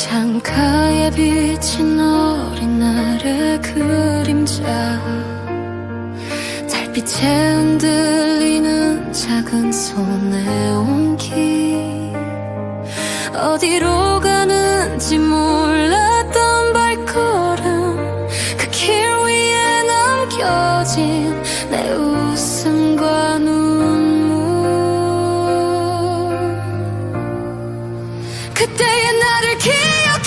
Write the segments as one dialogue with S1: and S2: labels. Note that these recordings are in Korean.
S1: 창가에 비친 어린 날의 그림자. 달빛에 흔들리는 작은 손의 온기. 어디로 가는지 몰랐 그때의 나를 기억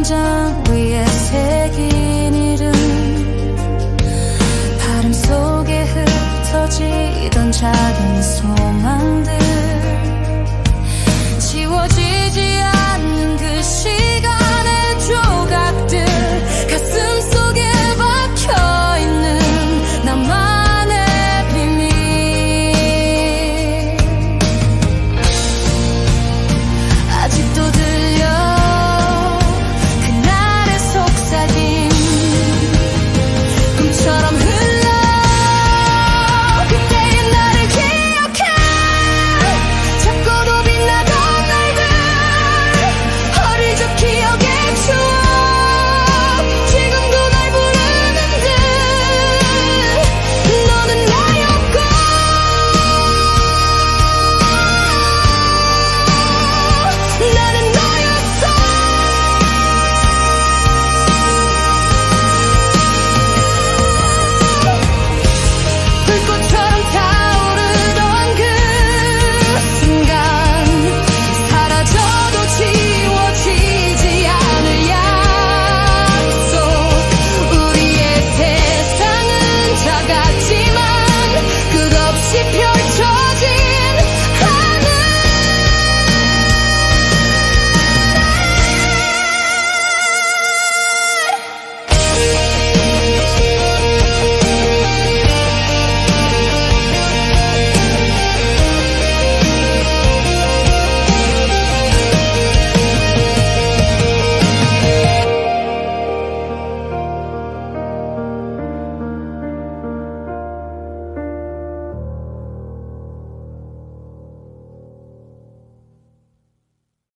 S1: 담장 위에 새긴 이름. 바람 속에 흩어지던 작은 소망들